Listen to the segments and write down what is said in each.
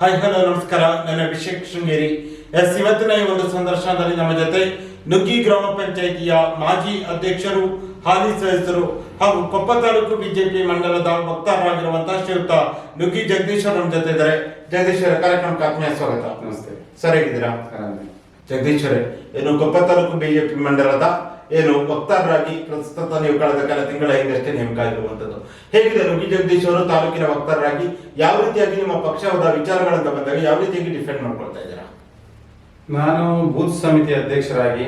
Hi hello ನಮಸ್ಕಾರ. ನನ್ನ Abhishek Sringeri. S ಇವತ್ತಿನ ಈ ಒಂದು ಸಂದರ್ಶನದಲ್ಲಿ ನಮ್ಮ ಜೊತೆ ನುಗ್ಗಿ ಗ್ರಾಮ ಪಂಚಾಯಿತಿಯ ಮಾಜಿ ಅಧ್ಯಕ್ಷರು ಹಾಲಿ ಸದಸ್ಯರು ಹಾಗೂ ಕೊಪ್ಪ ತಾಲೂಕು ಬಿಜೆಪಿ ಮಂಡಲದ ವಕ್ತಾರರಾಗಿರುವಂತಹ ಶ್ರೀಯುತ ನುಗ್ಗಿ ಜಗದೀಶ್ ಅವರು ನಮ್ಮ ಜೊತೆ ಇದ್ದಾರೆ. ಜಗದೀಶ್ವರ ಕಾರ್ಯಕ್ರಮಕ್ಕೆ ಆತ್ಮೀಯ ಸ್ವಾಗತ. ನಮಸ್ತೆ. ಸರಿ ಹೇಗಿದ್ದೀರಾ ಜಗದೀಶ್ವರೇ ಜಗದೀಶ್ ಅವರೇ ಏನು ಕೊಪ್ಪ ತಾಲೂಕು ಬಿಜೆಪಿ ಮಂಡಲದ ಏನು ವಕ್ತಾರರಾಗಿ ಪ್ರಸ್ತುತ ನೀವು ಕಳೆದ ಕೆಲ ತಿಂಗಳ ಹಿಂದಷ್ಟೇ ನೇಮಕ ಆಗಿರುವಂತದ್ದು ಹೇಗಿದೆ ರುಗಿ ಜಗದೀಶ್ ಅವರು ತಾಲೂಕಿನ ವಕ್ತಾರರಾಗಿ? ಯಾವ ರೀತಿಯಾಗಿ ನಿಮ್ಮ ಪಕ್ಷದ ವಿಚಾರಗಳಂತ ಬಂದಾಗ ಯಾವ ರೀತಿಯಾಗಿ ಡಿಫೆಂಡ್ ಮಾಡ್ಕೊಳ್ತಾ ಇದ್ದೀರಾ? ನಾನು ಬೂತ್ ಸಮಿತಿ ಅಧ್ಯಕ್ಷರಾಗಿ,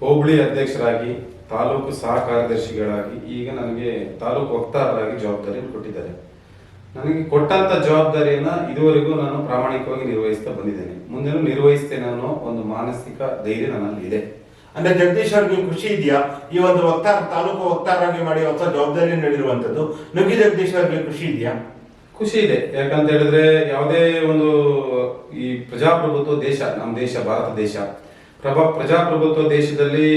ಹೋಬಳಿ ಅಧ್ಯಕ್ಷರಾಗಿ, ತಾಲೂಕು ಸಹ ಕಾರ್ಯದರ್ಶಿಗಳಾಗಿ ಈಗ ನನಗೆ ತಾಲೂಕು ವಕ್ತಾರರಾಗಿ ಜವಾಬ್ದಾರಿ ಕೊಟ್ಟಿದ್ದಾರೆ. ನನಗೆ ಕೊಟ್ಟಂತ ಜವಾಬ್ದಾರಿಯನ್ನ ಇದುವರೆಗೂ ನಾನು ಪ್ರಾಮಾಣಿಕವಾಗಿ ನಿರ್ವಹಿಸ್ತಾ ಬಂದಿದ್ದೇನೆ. ಮುಂದೆ ನಿರ್ವಹಿಸ್ತೇನೆ ಅನ್ನೋ ಒಂದು ಮಾನಸಿಕ ಧೈರ್ಯ ನನ್ನಲ್ಲಿ ಇದೆ ಅಂದ್ರೆ ಜಗದೀಶ್ ಅವ್ರಿಗೆ ಖುಷಿ ಇದೆಯಾ ಈ ಒಂದು ವಕ್ತಾರ, ತಾಲೂಕು ವಕ್ತಾರಾಗಿ ಮಾಡಿ ಹೊಸ ಜವಾಬ್ದಾರಿ ನೀಡಿರುವಂತದ್ದು ನುಗ್ಗಿ ಜಗದೀಶ್ ಅವ್ರಿಗೆ ಖುಷಿ ಇದೆಯಾ ಖುಷಿ ಇದೆ. ಯಾಕಂತ ಹೇಳಿದ್ರೆ ಯಾವುದೇ ಒಂದು ಈ ಪ್ರಜಾಪ್ರಭುತ್ವ ದೇಶ, ನಮ್ಮ ದೇಶ, ಭಾರತ ದೇಶ, ಪ್ರಭಾ, ಪ್ರಜಾಪ್ರಭುತ್ವ ದೇಶದಲ್ಲಿ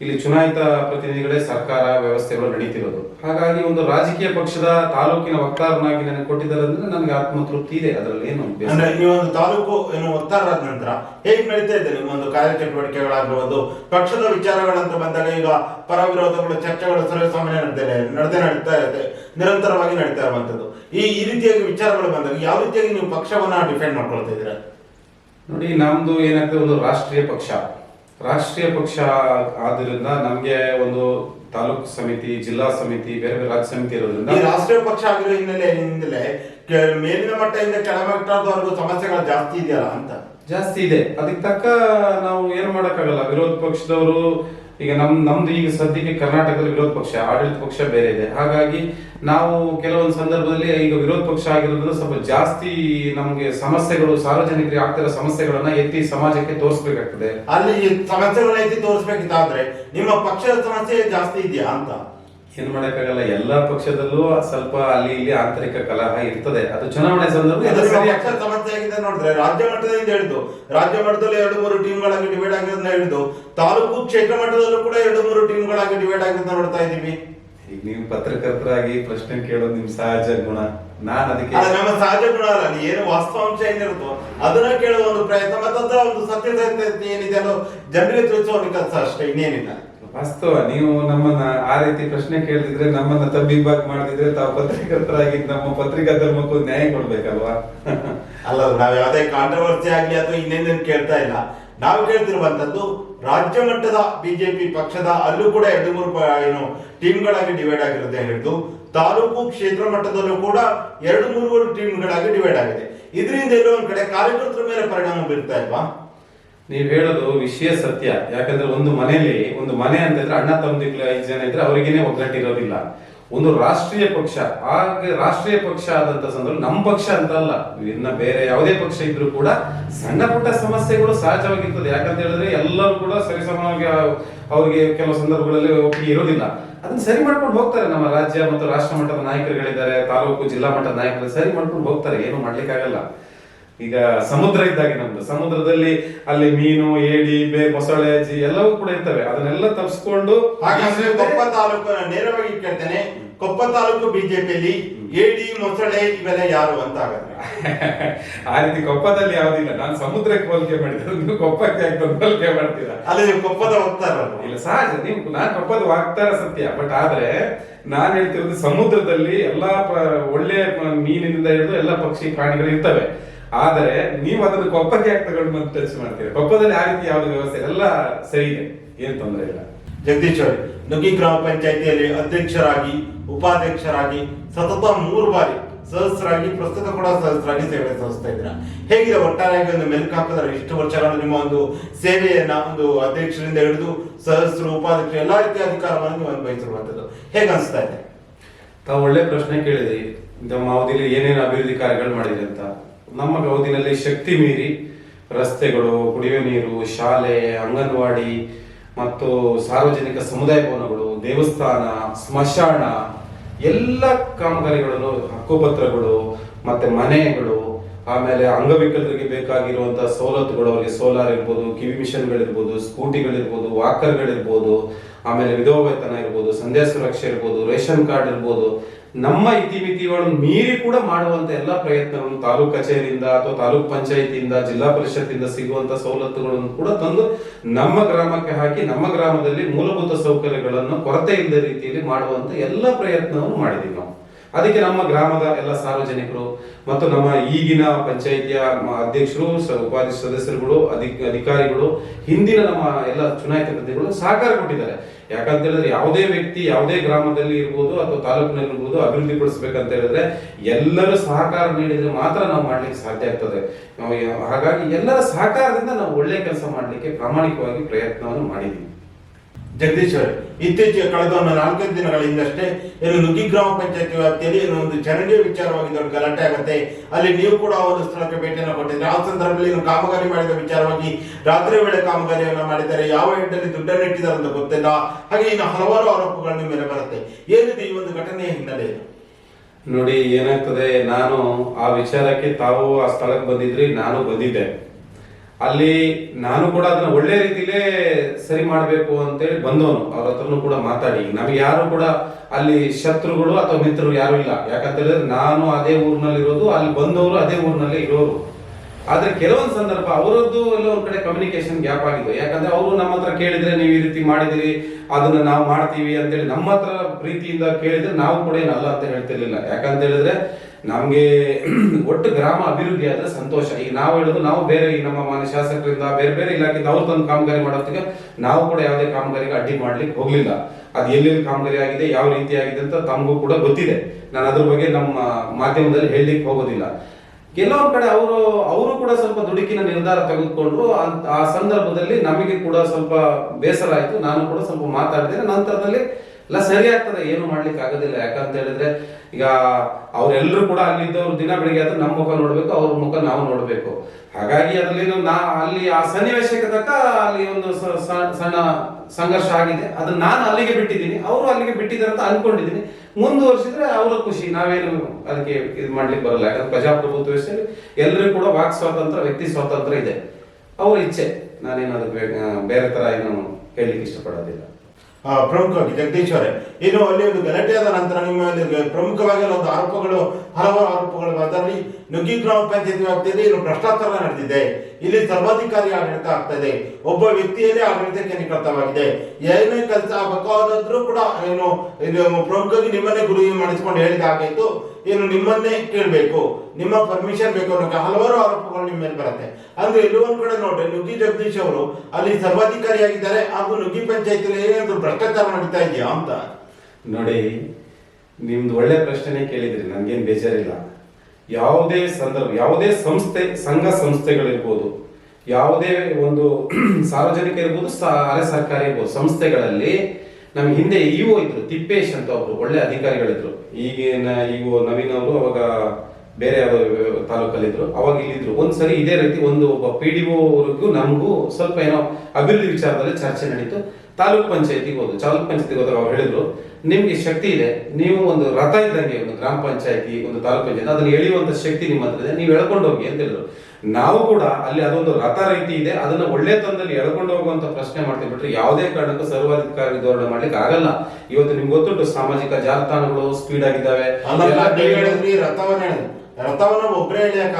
ಇಲ್ಲಿ ಚುನಾಯಿತ ಪ್ರತಿನಿಧಿಗಳೇ ಸರ್ಕಾರ ವ್ಯವಸ್ಥೆಗಳು ನಡೀತಿರೋದು. ಹಾಗಾಗಿ ಒಂದು ರಾಜಕೀಯ ಪಕ್ಷದ ತಾಲೂಕಿನ ವಕ್ತಾರನಾಗಿ ನನಗೆ ಕೊಟ್ಟಿದ್ದಾರೆ ಅಂದ್ರೆ ನನಗೆ ಆತ್ಮತೃಪ್ತಿ ಇದೆ. ಅದರಲ್ಲಿ ಏನು ಅಂದ್ರೆ ಈ ಒಂದು ತಾಲೂಕು ಏನು ವಕ್ತಾರರಾದ ನಂತರ ಹೇಗೆ ನಡೀತಾ ಇದೆ ನಿಮ್ಮ ಒಂದು ಕಾರ್ಯಚಟುವಟಿಕೆಗಳಾಗಿರ್ಬೋದು? ಪಕ್ಷದ ವಿಚಾರಗಳಂತ ಬಂದಾಗ ಈಗ ಪರ ವಿರೋಧಗಳು ಚರ್ಚೆಗಳು ಸರ್ವೇ ಸಾಮಾನ್ಯ ನಡೆದೇ ನಡೆದೇ ನಡೀತಾ ಇರುತ್ತೆ ನಿರಂತರವಾಗಿ ನಡೀತಾ ಇರುವಂತದ್ದು ಈ ಈ ರೀತಿಯಾಗಿ ವಿಚಾರಗಳು ಬಂದಾಗ ಯಾವ ರೀತಿಯಾಗಿ ನೀವು ಪಕ್ಷವನ್ನ ಡಿಫೆಂಡ್ ಮಾಡ್ಕೊಳ್ತಾ ಇದ್ದೀರಾ? ನೋಡಿ ನಮ್ದು ಏನಾಗ್ತದೆ ಒಂದು ರಾಷ್ಟ್ರೀಯ ಪಕ್ಷ. ರಾಷ್ಟ್ರೀಯ ಪಕ್ಷ ಆದ್ರಿಂದ ನಮ್ಗೆ ಒಂದು ತಾಲೂಕು ಸಮಿತಿ ಜಿಲ್ಲಾ ಸಮಿತಿ ಬೇರೆ ಬೇರೆ ರಾಜ್ಯ ಸಮಿತಿ ಇರೋದ್ರಿಂದ ಈ ರಾಷ್ಟ್ರೀಯ ಪಕ್ಷ ಆಗಿರೋ ಹಿನ್ನೆಲೆ ಮೇಲಿನ ಮಟ್ಟದಿಂದ ಕೆಳಮಟ್ಟದವರೆಗೂ ಸಮಸ್ಯೆಗಳು ಜಾಸ್ತಿ ಇದೆಯಲ್ಲ ಅಂತ? ಜಾಸ್ತಿ ಇದೆ. ಅದಕ್ಕೆ ತಕ್ಕ ನಾವು ಏನು ಮಾಡಕ್ಕಾಗಲ್ಲ. ವಿರೋಧ ಪಕ್ಷದವರು ಈಗ ನಮ್, ನಮ್ದು ಈಗ ಸದ್ಯಕ್ಕೆ ಕರ್ನಾಟಕದಲ್ಲಿ ವಿರೋಧ ಪಕ್ಷ, ಆಡಳಿತ ಪಕ್ಷ ಬೇರೆ ಇದೆ. ಹಾಗಾಗಿ ನಾವು ಕೆಲವೊಂದು ಸಂದರ್ಭದಲ್ಲಿ ಈಗ ವಿರೋಧ ಪಕ್ಷ ಆಗಿರೋದ್ರಿಂದ ಸ್ವಲ್ಪ ಜಾಸ್ತಿ ನಮಗೆ ಸಮಸ್ಯೆಗಳು, ಸಾರ್ವಜನಿಕರಿಗೆ ಆಗ್ತಿರೋ ಸಮಸ್ಯೆಗಳನ್ನ ಎತ್ತಿ ಸಮಾಜಕ್ಕೆ ತೋರಿಸ್ಬೇಕಾಗ್ತದೆ. ಅಲ್ಲಿ ಸಮಸ್ಯೆಗಳನ್ನ ಎತ್ತಿ ತೋರಿಸ್ಬೇಕಿದ್ದಾದ್ರೆ ನಿಮ್ಮ ಪಕ್ಷದ ಸಮಸ್ಯೆ ಜಾಸ್ತಿ ಇದೆಯಾ ಅಂತ? ಏನ್ ಮಾಡಕ್ಕಾಗಲ್ಲ. ಎಲ್ಲಾ ಪಕ್ಷದಲ್ಲೂ ಸ್ವಲ್ಪ ಅಲ್ಲಿ ಇಲ್ಲಿ ಆಂತರಿಕ ಕಲಹ ಇರ್ತದೆ. ಅದು ಚುನಾವಣೆ ಸಂದರ್ಭದಲ್ಲಿ ಸಮಸ್ಯೆ ಆಗಿದೆ ನೋಡಿದ್ರೆ ರಾಜ್ಯ ಮಟ್ಟದಿಂದ ಹಿಡಿದು ರಾಜ್ಯ ಮಟ್ಟದಲ್ಲಿ ಎರಡು ಮೂರು ಟೀಮ್ಗಳಾಗಿ ಡಿವೈಡ್ ಆಗಿರೋದನ್ನ ಹಿಡಿದು ತಾಲೂಕು ಕ್ಷೇತ್ರ ಮಟ್ಟದಲ್ಲೂ ಕೂಡ ಎರಡು ಮೂರು ಟೀಮ್ಗಳಾಗಿ ಡಿವೈಡ್ ಆಗಿರೋದನ್ನ ನೋಡ್ತಾ ಇದೀವಿ ಈಗ ನೀವು ಪತ್ರಕರ್ತರಾಗಿ ಪ್ರಶ್ನೆ ಕೇಳೋದು ನಿಮ್ ಸಹಜ ಗುಣ. ನಾನು ಅದಕ್ಕೆ ಅದು ನಮ್ಮ ಸಹಜ ಗುಣ ಅಲ್ಲ. ಏನು ವಾಸ್ತವಾಂಶ ಏನಿರುತ್ತೋ ಅದನ್ನ ಕೇಳುವ ಒಂದು ಪ್ರಯತ್ನ ಮತ್ತೊಂದು ಅದರ ಒಂದು ಸತ್ಯತೆ ಏನಿದೆ ಅನ್ನೋ ಜನರಿಗೆ ತಿಳಿಸುವ ಕೆಲಸ ಅಷ್ಟೇ ಇನ್ನೇನಿಲ್ಲ. ವಾಸ್ತವ, ನೀವು ನಮ್ಮನ್ನ ಆ ರೀತಿ ಪ್ರಶ್ನೆ ಕೇಳಿದ್ರೆ ನಮ್ಮನ್ನ ತಬ್ಬಿಬ್ಬಾಗ್ ಮಾಡಿದ್ರೆ ತಾವು ಪತ್ರಿಕರ್ತರಾಗಿ ನಮ್ಮ ಪತ್ರಿಕಾ ಧರ್ಮಕ್ಕೂ ನ್ಯಾಯ ಕೊಡ್ಬೇಕಲ್ವಾ? ಅಲ್ಲ ನಾವ್ ಯಾವ್ದೇ ಕಾಂಟ್ರವರ್ಸಿ ಆಗ್ಲಿ ಅಥವಾ ಇನ್ನೇನೇನು ಕೇಳ್ತಾ ಇಲ್ಲ. ನಾವು ಕೇಳ್ತಿರುವಂತದ್ದು ರಾಜ್ಯ ಮಟ್ಟದ ಬಿಜೆಪಿ ಪಕ್ಷದ ಅಲ್ಲೂ ಕೂಡ ಎರಡು ಮೂರು ಏನು ಟೀಮ್ಗಳಾಗಿ ಡಿವೈಡ್ ಆಗಿರುತ್ತೆ ಹಿಡಿದು ತಾಲೂಕು ಕ್ಷೇತ್ರ ಮಟ್ಟದಲ್ಲೂ ಕೂಡ ಎರಡು ಮೂರು ಟೀಮ್ಗಳಾಗಿ ಡಿವೈಡ್ ಆಗಿದೆ. ಇದರಿಂದ ಎಲ್ಲೋ ಒಂದ್ ಕಡೆ ಕಾರ್ಯಕರ್ತರ ಮೇಲೆ ಪರಿಣಾಮ ಬೀರ್ತಾ ಇಲ್ವಾ? ನೀವ್ ಹೇಳೋದು ವಿಷಯ ಸತ್ಯ. ಯಾಕಂದ್ರೆ ಒಂದು ಮನೆಯಲ್ಲಿ, ಒಂದು ಮನೆ ಅಂತಂದ್ರೆ ಅಣ್ಣ ತಮ್ಮದಿಗಳು ಐದು ಜನ ಇದ್ರೆ ಅವರಿಗೇನೆ ಒಗ್ಗಟ್ಟಿರೋದಿಲ್ಲ. ಒಂದು ರಾಷ್ಟ್ರೀಯ ಪಕ್ಷ ಹಾಗೆ ರಾಷ್ಟ್ರೀಯ ಪಕ್ಷ ಆದಂತ ಸಂದರ್ಭ ನಮ್ಮ ಪಕ್ಷ ಅಂತ ಅಲ್ಲ ಇನ್ನ ಬೇರೆ ಯಾವುದೇ ಪಕ್ಷ ಇದ್ರೂ ಕೂಡ ಸಣ್ಣ ಪುಟ್ಟ ಸಮಸ್ಯೆಗಳು ಸಹಜವಾಗಿರ್ತದೆ. ಯಾಕಂತ ಹೇಳಿದ್ರೆ ಎಲ್ಲರೂ ಕೂಡ ಸರಿಸಮಾನವಾಗಿ ಅವ್ರಿಗೆ ಕೆಲವು ಸಂದರ್ಭಗಳಲ್ಲಿ ಒಪ್ಪಿಗೆ ಇರೋದಿಲ್ಲ. ಅದನ್ನ ಸರಿ ಮಾಡ್ಕೊಂಡು ಹೋಗ್ತಾರೆ ನಮ್ಮ ರಾಜ್ಯ ಮತ್ತು ರಾಷ್ಟ್ರ ಮಟ್ಟದ ನಾಯಕರುಗಳಿದ್ದಾರೆ, ತಾಲೂಕು ಜಿಲ್ಲಾ ಮಟ್ಟದ ನಾಯಕರು ಸರಿ ಮಾಡ್ಕೊಂಡು ಹೋಗ್ತಾರೆ. ಏನು ಮಾಡ್ಲಿಕ್ಕಾಗಲ್ಲ. ಈಗ ಸಮುದ್ರ ಇದ್ದಾಗೆ ನಮ್ದು. ಸಮುದ್ರದಲ್ಲಿ ಅಲ್ಲಿ ಮೀನು ಏಡಿ ಬೇ ಮೊಸಳೆ ಜಿ ಎಲ್ಲವೂ ಕೂಡ ಇರ್ತವೆ. ಅದನ್ನೆಲ್ಲ ತಪ್ಪಿಸ್ಕೊಂಡು ಹಾಗಾದ್ರೆ ಕೊಪ್ಪ ತಾಲೂಕು ನೇರವಾಗಿ ಕೇಳ್ತೇನೆ. ಕೊಪ್ಪ ತಾಲೂಕು ಬಿಜೆಪಿಯಲ್ಲಿ ಏಡಿ ಮೊಸಳೆ ಇವೆಲ್ಲ ಯಾರು ಅಂತ ಹಾಗಾದ್ರೆ? ಆ ರೀತಿ ಕೊಪ್ಪದಲ್ಲಿ ಯಾವ್ದಿಲ್ಲ. ನಾನು ಸಮುದ್ರಕ್ಕೆ ಹೋಲಿಕೆ ಮಾಡಿದ್ರೆ ನೀವು ಕೊಪ್ಪಕ್ಕೆ ಯಾಕೆ ಹೋಲಿಕೆ ಮಾಡ್ತೀರಾ? ಅಲ್ಲಿ ನೀವು ಕೊಪ್ಪದ ಹೋಗ್ತಾರಲ್ಲ ಇಲ್ಲ ಸಹಜ. ನೀವು ನಾನು ಕೊಪ್ಪದ ಹೋಗ್ತಾರ ಸತ್ಯ. ಬಟ್ ಆದ್ರೆ ನಾನು ಹೇಳ್ತಿರೋದು ಸಮುದ್ರದಲ್ಲಿ ಎಲ್ಲಾ ಒಳ್ಳೆ ಮೀನಿನಿಂದ ಹಿಡಿದು ಎಲ್ಲಾ ಪಕ್ಷಿ ಪ್ರಾಣಿಗಳು ಇರ್ತವೆ. ಆದ್ರೆ ನೀವು ಅದನ್ನ ಕೊಪ್ಪಕ್ಕೆ ಯಾಕೆ ತಗೊಂಡು ಬಂದು ಟಚ್ ಮಾಡ್ತೀರಾ? ಕೊಪ್ಪದಲ್ಲಿ ಆ ರೀತಿ ಯಾವ್ದು ವ್ಯವಸ್ಥೆ? ಎಲ್ಲ ಸರಿ ಇದೆ. ಏನ್ ತೊಂದರೆ ಇಲ್ಲ. ಜಗದೀಶ್ ಅವರೇ ನುಗ್ಗಿ ಗ್ರಾಮ ಪಂಚಾಯತಿಯಲ್ಲಿ ಅಧ್ಯಕ್ಷರಾಗಿ ಉಪಾಧ್ಯಕ್ಷರಾಗಿ ಸತತ ಮೂರು ಬಾರಿ ಸದಸ್ಯರಾಗಿ ಪ್ರಸ್ತುತ ಕೂಡ ಸದಸ್ಯರಾಗಿ ಸೇವೆ ಸಲ್ಲಿಸ್ತಾ ಇದ್ದೀರಾ? ಹೇಗಿದೆ ಒಟ್ಟಾರೆಯಾಗಿ ಒಂದು ಮೆಲುಕು ಹಾಕಿದ್ರೆ ಇಷ್ಟು ವರ್ಷಗಳು ನಿಮ್ಮ ಒಂದು ಸೇವೆಯನ್ನ ಒಂದು ಅಧ್ಯಕ್ಷರಿಂದ ಹಿಡಿದು ಸದಸ್ಯರು ಉಪಾಧ್ಯಕ್ಷರು ಎಲ್ಲಾ ರೀತಿಯ ಅಧಿಕಾರವನ್ನು ನೀವು ಅನುಭವಿಸಿರುವಂತದ್ದು ಹೇಗೆ ಅನಿಸ್ತಾ ಇದೆ? ತಾವು ಒಳ್ಳೆ ಪ್ರಶ್ನೆ ಕೇಳಿದ್ರಿ. ನಮ್ಮ ಅವಧಿಯಲ್ಲಿ ಏನೇನು ಅಭಿವೃದ್ಧಿ ಕಾರ್ಯಗಳು ಮಾಡಿದೆ ಅಂತ. ನಮ್ಮ ಗೌದಿನಲ್ಲಿ ಶಕ್ತಿ ಮೀರಿ ರಸ್ತೆಗಳು, ಕುಡಿಯುವ ನೀರು, ಶಾಲೆ, ಅಂಗನವಾಡಿ ಮತ್ತು ಸಾರ್ವಜನಿಕ ಸಮುದಾಯ ಭವನಗಳು, ದೇವಸ್ಥಾನ, ಸ್ಮಶಾನ, ಎಲ್ಲ ಕಾಮಗಾರಿಗಳನ್ನು ಹಕ್ಕುಪತ್ರಗಳು ಮತ್ತೆ ಮನೆಗಳು, ಆಮೇಲೆ ಅಂಗವಿಕಲರಿಗೆ ಬೇಕಾಗಿರುವಂತಹ ಸವಲತ್ತುಗಳು, ಅವರಿಗೆ ಸೋಲಾರ್ ಇರ್ಬೋದು, ಕಿವಿ ಮಿಷನ್ಗಳಿರ್ಬೋದು, ಸ್ಕೂಟಿಗಳಿರ್ಬೋದು, ವಾಕರ್ಗಳಿರ್ಬೋದು ಆಮೇಲೆ ವಿಧವಾ ವೇತನ ಇರ್ಬೋದು, ಸಂಧ್ಯಾ ಸುರಕ್ಷೆ ಇರ್ಬೋದು, ರೇಷನ್ ಕಾರ್ಡ್ ಇರ್ಬೋದು, ನಮ್ಮ ಇತಿಮಿತಿಗಳನ್ನು ಮೀರಿ ಕೂಡ ಮಾಡುವಂತ ಎಲ್ಲ ಪ್ರಯತ್ನಗಳನ್ನು ತಾಲೂಕ್ ಕಚೇರಿಯಿಂದ ಅಥವಾ ತಾಲೂಕ್ ಪಂಚಾಯತಿಯಿಂದ, ಜಿಲ್ಲಾ ಪರಿಷತ್ತಿಂದ ಸಿಗುವಂತ ಸವಲತ್ತುಗಳನ್ನು ಕೂಡ ತಂದು ನಮ್ಮ ಗ್ರಾಮಕ್ಕೆ ಹಾಕಿ ನಮ್ಮ ಗ್ರಾಮದಲ್ಲಿ ಮೂಲಭೂತ ಸೌಕರ್ಯಗಳನ್ನು ಕೊರತೆ ಇಲ್ಲದ ರೀತಿಯಲ್ಲಿ ಮಾಡುವಂತ ಎಲ್ಲ ಪ್ರಯತ್ನವನ್ನು ಮಾಡಿದೀವಿ ನಾವು. ಅದಕ್ಕೆ ನಮ್ಮ ಗ್ರಾಮದ ಎಲ್ಲ ಸಾರ್ವಜನಿಕರು ಮತ್ತು ನಮ್ಮ ಈಗಿನ ಪಂಚಾಯಿತಿಯ ಅಧ್ಯಕ್ಷರು ಉಪಾಧ್ಯಕ್ಷ ಸದಸ್ಯರುಗಳು ಅಧಿಕ ಅಧಿಕಾರಿಗಳು, ಹಿಂದಿನ ನಮ್ಮ ಎಲ್ಲ ಚುನಾಯಿತ ಪ್ರತಿನಿಧಿಗಳು ಸಹಕಾರ ಕೊಟ್ಟಿದ್ದಾರೆ. ಯಾಕಂತ ಹೇಳಿದ್ರೆ ಯಾವುದೇ ವ್ಯಕ್ತಿ ಯಾವುದೇ ಗ್ರಾಮದಲ್ಲಿ ಇರ್ಬೋದು ಅಥವಾ ತಾಲೂಕಿನಲ್ಲಿ ಇರ್ಬೋದು ಅಭಿವೃದ್ಧಿ ಪಡಿಸ್ಬೇಕಂತ ಹೇಳಿದ್ರೆ ಎಲ್ಲರೂ ಸಹಕಾರ ನೀಡಿದ್ರೆ ಮಾತ್ರ ನಾವು ಮಾಡ್ಲಿಕ್ಕೆ ಸಾಧ್ಯ ಆಗ್ತದೆ. ಹಾಗಾಗಿ ಎಲ್ಲರ ಸಹಕಾರದಿಂದ ನಾವು ಒಳ್ಳೆ ಕೆಲಸ ಮಾಡಲಿಕ್ಕೆ ಪ್ರಾಮಾಣಿಕವಾಗಿ ಪ್ರಯತ್ನವನ್ನು ಮಾಡಿದ್ದೀವಿ. ಜಗದೀಶ್ ಅವರೇ ಇತ್ತೀಚೆಗೆ ಕಳೆದ ಒಂದು ನಾಲ್ಕೈದು ದಿನಗಳ ಹಿಂದಷ್ಟೇ ಏನು ನುಗ್ಗಿ ಗ್ರಾಮ ಪಂಚಾಯತಿ ವ್ಯಾಪ್ತಿಯಲ್ಲಿ ಏನು ಒಂದು ಚರಂಡಿ ವಿಚಾರವಾಗಿ ದೊಡ್ಡ ಗಲಾಟೆ ಆಗುತ್ತೆ. ಅಲ್ಲಿ ನೀವು ಕೂಡ ಒಂದು ಸ್ಥಳಕ್ಕೆ ಭೇಟಿಯನ್ನು ಕೊಟ್ಟಿದ್ರೆ ಆ ಸಂದರ್ಭದಲ್ಲಿ ಏನು ಕಾಮಗಾರಿ ಮಾಡಿದ ವಿಚಾರವಾಗಿ ರಾತ್ರಿ ವೇಳೆ ಕಾಮಗಾರಿಯನ್ನು ಮಾಡಿದ್ದಾರೆ. ಯಾವ ಹೆಡ್ಡಲ್ಲಿ ದುಡ್ಡನ್ನು ಇಟ್ಟಿದ್ದಾರೆ ಅಂತ ಗೊತ್ತಿಲ್ಲ. ಹಾಗೆ ಇನ್ನು ಹಲವಾರು ಆರೋಪಗಳ ನಿಮ್ಮ ಮೇಲೆ ಬರುತ್ತೆ. ಏನಿದೆ ಈ ಒಂದು ಘಟನೆಯ ಹಿನ್ನೆಲೆ? ನೋಡಿ, ಏನಾಗ್ತದೆ, ನಾನು ಆ ವಿಚಾರಕ್ಕೆ ತಾವು ಆ ಸ್ಥಳಕ್ಕೆ ಬಂದಿದ್ರಿ, ನಾನು ಬಂದಿದ್ದೆ. ಅಲ್ಲಿ ನಾನು ಕೂಡ ಅದನ್ನ ಒಳ್ಳೆ ರೀತಿಲೇ ಸರಿ ಮಾಡಬೇಕು ಅಂತೇಳಿ ಬಂದವನು. ಅವ್ರ ಹತ್ರನು ಕೂಡ ಮಾತಾಡಿ. ನಮಗೆ ಯಾರು ಕೂಡ ಅಲ್ಲಿ ಶತ್ರುಗಳು ಅಥವಾ ಮಿತ್ರರು ಯಾರು ಇಲ್ಲ. ಯಾಕಂತ ಹೇಳಿದ್ರೆ ನಾನು ಅದೇ ಊರಿನಲ್ಲಿ ಇರೋದು ಅಲ್ಲಿ ಬಂದವರು ಅದೇ ಊರಿನಲ್ಲಿ ಇರೋರು. ಆದ್ರೆ ಕೆಲವೊಂದು ಸಂದರ್ಭ ಅವರದ್ದು ಎಲ್ಲ ಕಡೆ ಕಮ್ಯುನಿಕೇಶನ್ ಗ್ಯಾಪ್ ಆಗಿದೆ. ಯಾಕಂದ್ರೆ ಅವರು ನಮ್ಮ ಹತ್ರ ಕೇಳಿದ್ರೆ ನೀವು ಈ ರೀತಿ ಮಾಡಿದಿರಿ, ಅದನ್ನ ನಾವು ಮಾಡ್ತೀವಿ ಅಂತೇಳಿ ನಮ್ಮ ಹತ್ರ ಪ್ರೀತಿಯಿಂದ ಕೇಳಿದ್ರೆ ನಾವು ಕೂಡ ಏನಲ್ಲ ಅಂತ ಹೇಳ್ತಿರ್ಲಿಲ್ಲ. ಯಾಕಂತ ಹೇಳಿದ್ರೆ ನಮ್ಗೆ ಒಟ್ಟು ಗ್ರಾಮ ಅಭಿವೃದ್ಧಿ ಆದ್ರೆ ಸಂತೋಷ. ಈಗ ನಾವು ಹೇಳುದು ನಾವು ಬೇರೆ ಈ ನಮ್ಮ ಮಾನ್ಯ ಶಾಸಕರಿಂದ ಬೇರೆ ಬೇರೆ ಇಲಾಖೆಯಿಂದ ಅವ್ರು ತಂದು ಕಾಮಗಾರಿ ಮಾಡೋತ್ತಿಗೆ ನಾವು ಕೂಡ ಯಾವುದೇ ಕಾಮಗಾರಿಗೆ ಅಡ್ಡಿ ಮಾಡ್ಲಿಕ್ಕೆ ಹೋಗ್ಲಿಲ್ಲ. ಅದು ಎಲ್ಲೆಲ್ಲಿ ಕಾಮಗಾರಿ ಆಗಿದೆ, ಯಾವ ರೀತಿ ಆಗಿದೆ ಅಂತ ತಮಗೂ ಕೂಡ ಗೊತ್ತಿದೆ. ನಾನು ಅದ್ರ ಬಗ್ಗೆ ನಮ್ಮ ಮಾಧ್ಯಮದಲ್ಲಿ ಹೇಳಲಿಕ್ಕೆ ಹೋಗೋದಿಲ್ಲ. ಕೆಲವೊಂದು ಕಡೆ ಅವರು ಅವರು ಕೂಡ ಸ್ವಲ್ಪ ದುಡುಕಿನ ನಿರ್ಧಾರ ತೆಗೆದುಕೊಂಡ್ರು. ಆ ಸಂದರ್ಭದಲ್ಲಿ ನಮಗೆ ಕೂಡ ಸ್ವಲ್ಪ ಬೇಸರ ಆಯಿತು. ನಾನು ಕೂಡ ಸ್ವಲ್ಪ ಮಾತಾಡಿದ್ದೇನೆ. ನಂತರದಲ್ಲಿ ಎಲ್ಲ ಸರಿ ಆಗ್ತದೆ, ಏನು ಮಾಡ್ಲಿಕ್ಕೆ ಆಗೋದಿಲ್ಲ. ಯಾಕಂತ ಹೇಳಿದ್ರೆ, ಈಗ ಅವರೆಲ್ಲರೂ ಕೂಡ ಅಲ್ಲಿದ್ದವ್ರು ದಿನ ಬೆಳಿಗ್ಗೆ ಆದ್ರೆ ನಮ್ಮ ಮುಖ ನೋಡ್ಬೇಕು, ಅವ್ರ ಮುಖ ನಾವು ನೋಡ್ಬೇಕು. ಹಾಗಾಗಿ ಅದ್ರಲ್ಲಿ ನಾ, ಅಲ್ಲಿ ಆ ಸನ್ನಿವೇಶಕ್ಕೆ ತಕ್ಕ ಅಲ್ಲಿ ಒಂದು ಸಣ್ಣ ಸಂಘರ್ಷ ಆಗಿದೆ. ಅದನ್ನ ನಾನು ಅಲ್ಲಿಗೆ ಬಿಟ್ಟಿದ್ದೀನಿ, ಅವರು ಅಲ್ಲಿಗೆ ಬಿಟ್ಟಿದ್ದಾರೆ ಅಂತ ಅನ್ಕೊಂಡಿದ್ದೀನಿ. ಮುಂದುವರಿಸಿದ್ರೆ ಅವರ ಖುಷಿ, ನಾವೇನು ಅದಕ್ಕೆ ಇದು ಮಾಡ್ಲಿಕ್ಕೆ ಬರಲ್ಲ. ಯಾಕಂದ್ರೆ ಪ್ರಜಾಪ್ರಭುತ್ವ ವ್ಯವಸ್ಥೆಯಲ್ಲಿ ಎಲ್ಲರೂ ಕೂಡ ವಾಕ್ ಸ್ವಾತಂತ್ರ್ಯ, ವ್ಯಕ್ತಿ ಸ್ವಾತಂತ್ರ್ಯ ಇದೆ. ಅವ್ರ ಇಚ್ಛೆ, ನಾನೇನು ಅದಕ್ಕೆ ಬೇರೆ ತರ ಏನು ಹೇಳಲಿಕ್ಕೆ ಇಷ್ಟಪಡೋದಿಲ್ಲ. ಪ್ರಮುಖವಾಗಿ ಜಗದೀಶ್ ಇನ್ನು ಅಲ್ಲಿ ಒಂದು ಗಲಾಟೆಯಾದ ನಂತರ ನಿಮ್ಮ ಪ್ರಮುಖವಾಗಿ ಒಂದು ಆರೋಪಗಳು, ಹಲವಾರು ಆರೋಪಗಳು ಅದರಲ್ಲಿ ನುಗ್ಗಿ ಗ್ರಾಮ ಪಂಚಾಯತಿ ವ್ಯಾಪ್ತಿಯಲ್ಲಿ ಏನು ಭ್ರಷ್ಟಾಚಾರ ನಡೆದಿದೆ. ಇಲ್ಲಿ ಸರ್ವಾಧಿಕಾರಿ ಆಡಳಿತ ಆಗ್ತದೆ ಒಬ್ಬ ವ್ಯಕ್ತಿಯಲ್ಲಿ ಆಡಳಿತಕ್ಕೆ ನಿಕಟವಾಗಿದೆ ಏನೇ ಕೆಲಸ ಆಗಬೇಕಾದ್ರೂ ಕೂಡ ಏನು, ಇದು ಪ್ರಮುಖವಾಗಿ ನಿಮ್ಮನ್ನೇ ಗುರಿ ಮಾಡಿಸಿಕೊಂಡು ಹೇಳಿದ ಹಾಗಾಯ್ತು ಏನು ನಿಮ್ಮನ್ನೇ ಕೇಳಬೇಕು. ನಿಮ್ಮ ಪರ್ಮಿಷನ್ ಬೇಕು ಅನ್ನೋ ಹಲವಾರು ಆರೋಪಗಳು ನಿಮ್ಮ ಮೇಲೆ ಬರುತ್ತೆ. ಅಂದ್ರೆ ಎಲ್ಲೋ ಒಂದ್ ಕಡೆ ನೋಡ್ರಿ, ನುಗ್ಗಿ ಜಗದೀಶ್ ಅವರು ಅಲ್ಲಿ ಸರ್ವಾಧಿಕಾರಿಯಾಗಿದ್ದಾರೆ, ಹಾಗೂ ನುಗ್ಗಿ ಪಂಚಾಯತಿಯಲ್ಲಿ ಏನಾದ್ರು ಭ್ರಷ್ಟಾಚಾರ ನಡೀತಾ ಇದೆಯಾ ಅಂತ? ನೋಡಿ, ನಿಮ್ದು ಒಳ್ಳೆ ಪ್ರಶ್ನೆ ಕೇಳಿದ್ರಿ, ನನ್ಗೇನು ಬೇಜಾರಿಲ್ಲ. ಯಾವುದೇ ಸಂದರ್ಭ, ಯಾವುದೇ ಸಂಸ್ಥೆ, ಸಂಘ ಸಂಸ್ಥೆಗಳಿರ್ಬೋದು, ಯಾವುದೇ ಒಂದು ಸಾರ್ವಜನಿಕ ಇರ್ಬೋದು ಅರೆ ಸರ್ಕಾರಿ ಇರ್ಬೋದು, ಸಂಸ್ಥೆಗಳಲ್ಲಿ ನಮ್ಗೆ ಹಿಂದೆ ಇಒ ಇದ್ರು, ತಿಪ್ಪೇಶ್ ಅಂತ ಒಬ್ರು ಒಳ್ಳೆ ಅಧಿಕಾರಿಗಳಿದ್ರು. ಈಗಿನ ಈಗ ನವೀನ್ ಅವರು ಅವಾಗ ಬೇರೆ ಯಾವ ತಾಲೂಕಲ್ಲಿದ್ರು. ಅವಾಗ ಇಲ್ಲಿದ್ರು. ಒಂದ್ಸರಿ ಇದೇ ರೀತಿ ಒಂದು ಒಬ್ಬ ಪಿ ಡಿ ಅವ್ರಿಗೂ ನಮಗೂ ಸ್ವಲ್ಪ ಏನೋ ಅಭಿವೃದ್ಧಿ ವಿಚಾರದಲ್ಲಿ ಚರ್ಚೆ ನಡೀತು. ತಾಲೂಕ್ ಪಂಚಾಯತಿಗೆ ಹೋದ್ರು. ತಾಲೂಕ್ ಪಂಚಾಯತಿಗೆ ಹೋದ್ರೆ ಅವ್ರು ಹೇಳಿದ್ರು ನಿಮ್ಗೆ ಶಕ್ತಿ ಇದೆ ನೀವು ಒಂದು ರಥ ಇದ್ದಂಗೆ ಒಂದು ಗ್ರಾಮ ಪಂಚಾಯತಿ ಒಂದು ತಾಲೂಕ್ ಪಂಚಾಯತಿ ಅದನ್ನ ಎಳೆಯುವಂತ ಶಕ್ತಿ ನಿಮ್ಮ ಹತ್ರ ಇದೆ ನೀವು ಎಳ್ಕೊಂಡು ಹೋಗಿ ಅಂತ ಹೇಳಿದ್ರು. ನಾವು ಕೂಡ ಅಲ್ಲಿ ಅದೊಂದು ರಥ ರೀತಿ ಇದೆ ಅದನ್ನ ಒಳ್ಳೆ ತಂದಲ್ಲಿ ಎಳ್ಕೊಂಡು ಹೋಗುವಂತ ಪ್ರಶ್ನೆ ಮಾಡ್ತೀವಿ. ಬಿಟ್ರೆ ಯಾವುದೇ ಕಾರಣಕ್ಕೂ ಸರ್ವಾಧಿಕಾರಿ ಧೋರಣೆ ಮಾಡ್ಲಿಕ್ಕೆ ಆಗಲ್ಲ. ಇವತ್ತು ನಿಮ್ಗೆ ಗೊತ್ತುಂಟು ಸಾಮಾಜಿಕ ಜಾಲತಾಣಗಳು ಸ್ಪೀಡ್ ಆಗಿದ್ದಾವೆ. ರಥವನ್ನ ಒಬ್ಬರೇ